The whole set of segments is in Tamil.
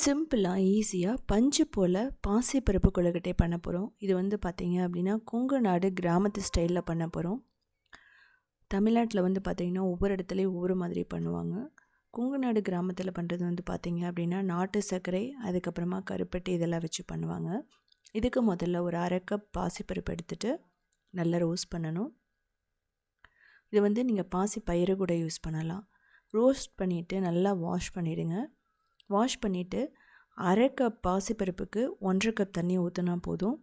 சிம்பிளாக ஈஸியாக பஞ்சு போல் பாசிப்பருப்பு கொழுக்கட்டை பண்ண போகிறோம் இது வந்து பார்த்திங்க அப்படின்னா கொங்கு நாடு கிராமத்து ஸ்டைலில் பண்ண போகிறோம் தமிழ்நாட்டில் வந்து பார்த்திங்கன்னா ஒவ்வொரு இடத்துலையும் ஒவ்வொரு மாதிரி பண்ணுவாங்க. கொங்கு நாடு கிராமத்தில் பண்ணுறது வந்து பார்த்திங்க அப்படின்னா நாட்டு சர்க்கரை அதுக்கப்புறமா கருப்பட்டி இதெல்லாம் வச்சு பண்ணுவாங்க. இதுக்கு முதல்ல ஒரு அரை கப் பாசிப்பருப்பு எடுத்துகிட்டு நல்லா ரோஸ்ட் பண்ணணும். இது வந்து நீங்கள் பாசி பயிறு கூட யூஸ் பண்ணலாம். ரோஸ்ட் பண்ணிவிட்டு நல்லா வாஷ் பண்ணிவிடுங்க வாஷ் பண்ணிவிட்டு அரை கப் பாசிப்பருப்புக்கு ஒன்றரை கப் தண்ணி ஊற்றினா போதும்.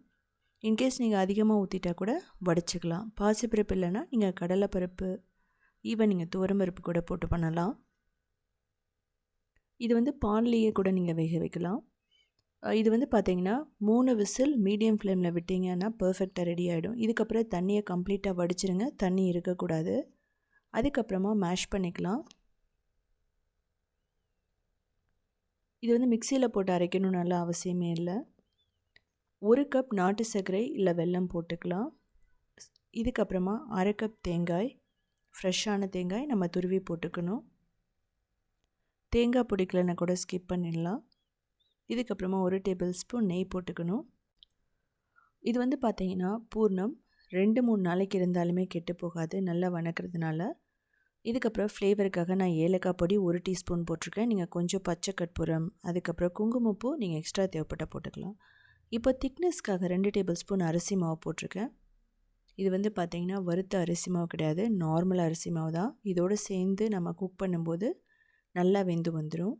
இன்கேஸ் நீங்கள் அதிகமாக ஊற்றிட்டா கூட வடிச்சிக்கலாம். பாசிப்பருப்பு இல்லைன்னா நீங்கள் கடலைப்பருப்பு ஈவன் நீங்கள் துவரம்பருப்பு கூட போட்டு பண்ணலாம். இது வந்து பான்லேயே கூட நீங்கள் வேக வைக்கலாம். இது வந்து பார்த்தீங்கன்னா மூணு விசில் மீடியம் ஃப்ளேமில் விட்டிங்கன்னா பர்ஃபெக்டாக ரெடி ஆகிடும் இதுக்கப்புறம் தண்ணியை கம்ப்ளீட்டாக வடிச்சிருங்க. தண்ணி இருக்கக்கூடாது. அதுக்கப்புறமா மேஷ் பண்ணிக்கலாம். இது வந்து மிக்சியில் போட்டு அரைக்கணும்னால அவசியமே இல்லை. ஒரு கப் நாட்டு சர்க்கரை இல்லை வெல்லம் போட்டுக்கலாம். இதுக்கப்புறமா அரை கப் தேங்காய் ஃப்ரெஷ்ஷான தேங்காய் நம்ம துருவி போட்டுக்கணும். தேங்காய் பிடிக்கலன்னா கூட ஸ்கிப் பண்ணிடலாம். இதுக்கப்புறமா ஒரு டேபிள் ஸ்பூன் நெய் போட்டுக்கணும். இது வந்து பார்த்திங்கன்னா பூர்ணம் ரெண்டு மூணு நாளைக்கு இருந்தாலுமே கெட்டு போகாது நல்லா வணக்கிறதுனால. இதுக்கப்புறம் ஃப்ளேவருக்காக நான் ஏலக்காய் பொடி ஒரு டீஸ்பூன் போட்டிருக்கேன். நீங்கள் கொஞ்சம் பச்சை கற்பூரம் அதுக்கப்புறம் குங்குமப்பூ நீங்கள் எக்ஸ்ட்ரா தேவைப்பட்ட போட்டுக்கலாம். இப்போ திக்னஸ்க்காக ரெண்டு டேபிள் ஸ்பூன் அரிசி மாவு போட்டிருக்கேன். இது வந்து பார்த்திங்கன்னா வறுத்த அரிசி மாவு கிடையாது நார்மல் அரிசி மாவு தான். இதோடு சேர்ந்து நம்ம குக் பண்ணும்போது நல்லா வெந்து வந்துடும்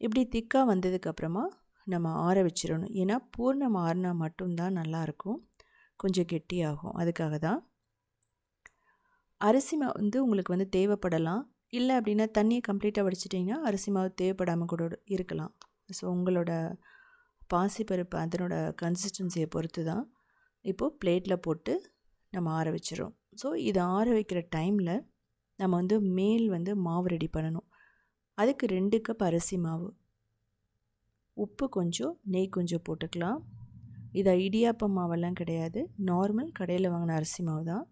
இப்படி திக்காக வந்ததுக்கப்புறமா நம்ம ஆற வச்சிடணும். ஏன்னா பூர்ணம் ஆறினா மட்டும்தான் நல்லாயிருக்கும் கொஞ்சம் கெட்டியாகும். அதுக்காக தான் அரிசி மாவு வந்து உங்களுக்கு வந்து தேவைப்படலாம். இல்லை அப்படின்னா தண்ணியை கம்ப்ளீட்டாக வடிச்சிட்டிங்கன்னா அரிசி மாவு தேவைப்படாமல் கூட இருக்கலாம். ஸோ உங்களோட பாசிப்பருப்பு அதனோட கன்சிஸ்டன்சியை பொறுத்து தான் இப்போது பிளேட்டில் போட்டு நம்ம ஆற வச்சிடும் ஸோ இதை ஆற வைக்கிற டைமில் நம்ம வந்து மேல் வந்து மாவு ரெடி பண்ணணும். அதுக்கு ரெண்டு கப் அரிசி மாவு. உப்பு கொஞ்சம் நெய் கொஞ்சம் போட்டுக்கலாம். இதை இடியாப்ப மாவெல்லாம் கிடையாது. நார்மல் கடையில் வாங்கின அரிசி மாவு தான்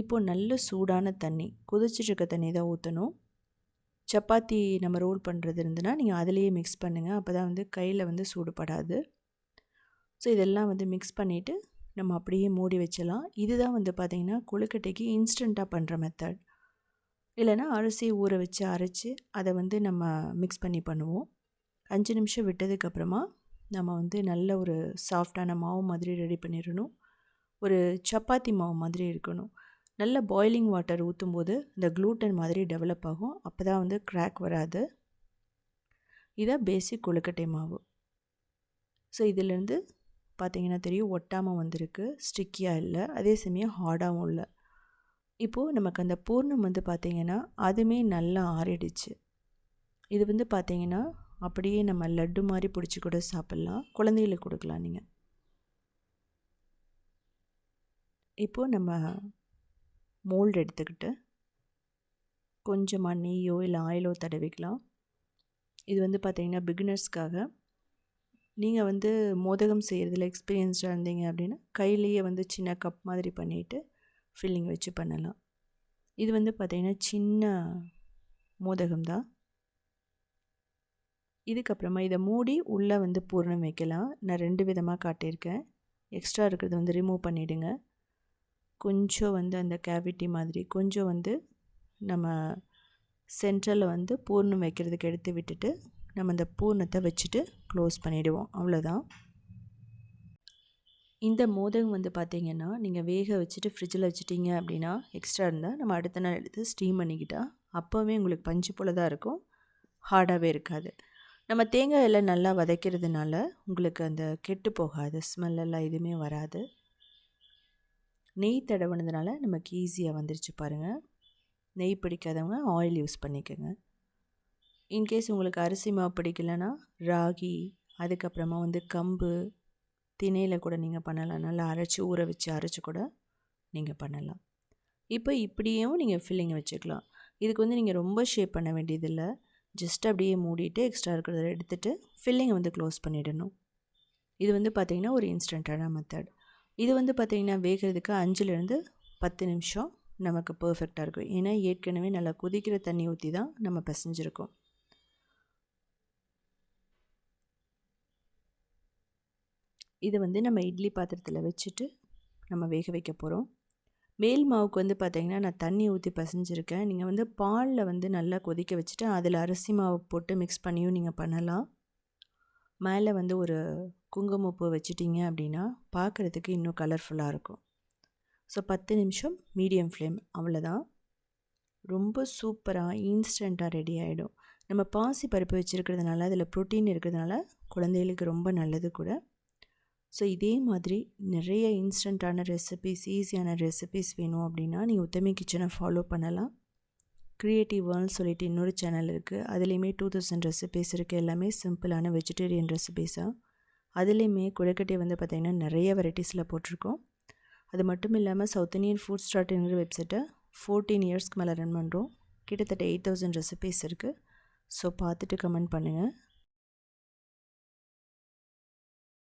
இப்போது நல்ல சூடான தண்ணி கொதிச்சிட்ருக்க தண்ணி தான் ஊற்றணும் சப்பாத்தி நம்ம ரோல் பண்ணுறது இருந்துன்னா நீங்கள் அதிலேயே மிக்ஸ் பண்ணுங்கள் அப்போ தான் வந்து கையில் வந்து சூடுபடாது. ஸோ இதெல்லாம் வந்து மிக்ஸ் பண்ணிவிட்டு நம்ம அப்படியே மூடி வச்சலாம் இதுதான் வந்து பார்த்திங்கன்னா கொழுக்கட்டைக்கு இன்ஸ்டண்ட்டாக பண்ணுற மெத்தட் இல்லைனா அரிசி ஊற வச்சு அரைச்சி அதை வந்து நம்ம மிக்ஸ் பண்ணி பண்ணுவோம். அஞ்சு நிமிஷம் விட்டதுக்கப்புறமா நம்ம வந்து நல்ல ஒரு சாஃப்டான மாவு மாதிரி ரெடி பண்ணிடணும். ஒரு சப்பாத்தி மாவு மாதிரி இருக்கணும். நல்ல பாய்லிங் வாட்டர் ஊற்றும் போது இந்த க்ளூட்டன் மாதிரி டெவலப் ஆகும். அப்போ தான் வந்து க்ராக் வராது. இதான் பேசிக் கொழுக்கட்டை மாவு. ஸோ இதிலேருந்து பார்த்திங்கன்னா தெரியும் ஒட்டாமல் வந்திருக்கு. ஸ்டிக்கியாக இல்லை. அதே சமயம் ஹார்டாகவும் இல்லை. இப்போது நமக்கு அந்த பூர்ணம் வந்து பார்த்திங்கன்னா அதுவுமே நல்லா ஆறிடுச்சு. இது வந்து பார்த்திங்கன்னா அப்படியே நம்ம லட்டு மாதிரி பிடிச்சி கூட சாப்பிட்லாம். குழந்தைகளுக்கு கொடுக்கலாம் நீங்கள் இப்போது நம்ம மோல்டு எடுத்துக்கிட்டு கொஞ்சமாக நெய்யோ இல்லை ஆயிலோ தடவிக்கலாம். இது வந்து பார்த்திங்கன்னா பிகினர்ஸ்க்காக நீங்கள் வந்து மோதகம் செய்கிறதுல எக்ஸ்பீரியன்ஸ்டாக இருந்தீங்க அப்படின்னா கையிலேயே வந்து சின்ன கப் மாதிரி பண்ணிவிட்டு ஃபில்லிங் வச்சு பண்ணலாம். இது வந்து பார்த்திங்கன்னா சின்ன மோதகம் தான். இதுக்கப்புறமா இதை மூடி உள்ளே வந்து பூர்ணம் வைக்கலாம். நான் ரெண்டு விதமாக காட்டியிருக்கேன். எக்ஸ்ட்ரா இருக்கிறத வந்து ரிமூவ் பண்ணிவிடுங்க கொஞ்சம் வந்து அந்த கேவிட்டி மாதிரி கொஞ்சம் வந்து நம்ம சென்ட்ரலில் வந்து பூர்ணம் வைக்கிறதுக்கு எடுத்து விட்டுட்டு நம்ம அந்த பூர்ணத்தை வச்சுட்டு க்ளோஸ் பண்ணிவிடுவோம் அவ்வளோதான் இந்த மோதகம் வந்து பார்த்திங்கன்னா நீங்கள் வேக வச்சுட்டு ஃப்ரிட்ஜில் வச்சுட்டிங்க அப்படின்னா எக்ஸ்ட்ரா இருந்தால் நம்ம அடுத்த நாள் எடுத்து ஸ்டீம் பண்ணிக்கிட்டால் அப்போவே உங்களுக்கு பஞ்சு போல் தான் இருக்கும். ஹார்டாகவே இருக்காது. நம்ம தேங்காய் எல்லாம் நல்லா வதக்கிறதுனால உங்களுக்கு அந்த கெட்டு போகாது ஸ்மெல்லெல்லாம் எதுவுமே வராது. நெய் தடவுனதுனால நமக்கு ஈஸியாக வந்துருச்சு பாருங்கள் நெய் பிடிக்காதவங்க ஆயில் யூஸ் பண்ணிக்கோங்க. இன்கேஸ் உங்களுக்கு அரிசி மாவு பிடிக்கலன்னா ராகி அதுக்கப்புறமா வந்து கம்பு திணையில் கூட நீங்கள் பண்ணலாம். நல்லா அரைச்சி ஊற வச்சு அரைச்சி கூட நீங்கள் பண்ணலாம். இப்போ இப்படியும் நீங்கள் ஃபில்லிங் வச்சுக்கலாம். இதுக்கு வந்து நீங்கள் ரொம்ப ஷேப் பண்ண வேண்டியதில்லை. ஜஸ்ட் அப்படியே மூடிட்டு எக்ஸ்ட்ரா இருக்கிறத எடுத்துகிட்டு ஃபில்லிங்கை வந்து க்ளோஸ் பண்ணிடணும். இது வந்து பார்த்திங்கன்னா ஒரு இன்ஸ்டண்ட்டான மெத்தட் இது வந்து பார்த்திங்கன்னா வேகிறதுக்கு அஞ்சுலேருந்து பத்து நிமிஷம் நமக்கு பர்ஃபெக்டாக இருக்கும். ஏன்னா ஏற்கனவே நல்லா கொதிக்கிற தண்ணி ஊற்றி தான் நம்ம பிசைஞ்சிருக்கோம். இதை வந்து நம்ம இட்லி பாத்திரத்தில் வச்சுட்டு நம்ம வேக வைக்க போகிறோம் மேல் மாவுக்கு வந்து பார்த்திங்கன்னா நான் தண்ணி ஊற்றி பசைஞ்சிருக்கேன். நீங்கள் வந்து பாலில் வந்து நல்லா கொதிக்க வச்சுட்டு அதில் அரிசி மாவு போட்டு மிக்ஸ் பண்ணியும் நீங்கள் பண்ணலாம். மேலே வந்து ஒரு குங்குமப்பூ வச்சிட்டிங்க அப்படின்னா பார்க்குறதுக்கு இன்னும் கலர்ஃபுல்லாக இருக்கும். ஸோ பத்து நிமிஷம் மீடியம் ஃப்ளேம் அவ்வளோதான் ரொம்ப சூப்பராக இன்ஸ்டண்ட்டாக ரெடி ஆகிடும் நம்ம பாசி பருப்பு வச்சுருக்கிறதுனால அதில் ப்ரோட்டீன் இருக்கிறதுனால குழந்தைகளுக்கு ரொம்ப நல்லது கூட. ஸோ இதே மாதிரி நிறைய இன்ஸ்டண்ட்டான ரெசிபிஸ் ஈஸியான ரெசிபிஸ் வேணும் அப்படின்னா நீங்கள் உத்தமி கிச்சனை ஃபாலோ பண்ணலாம். க்ரியேட்டிவ் வேர்ல்னு சொல்லிட்டு இன்னொரு சேனல் இருக்குது அதுலேயுமே டூ தௌசண்ட் ரெசிபிஸ் இருக்குது எல்லாமே சிம்பிளான வெஜிடேரியன் ரெசிபிஸாக அதுலேயுமே குழக்கட்டை வந்து பார்த்திங்கன்னா நிறைய வெரைட்டிஸில் போட்டிருக்கோம். அது மட்டும் இல்லாமல் சவுத் இந்தியன் ஃபுட் ஸ்டார்ட்ங்கிற வெப்சைட்டை ஃபோர்டீன் இயர்ஸ்க்கு மேலே ரன் பண்ணுறோம் கிட்டத்தட்ட எயிட் தௌசண்ட் ரெசிபீஸ் இருக்குது ஸோ பார்த்துட்டு கமெண்ட் பண்ணுங்கள்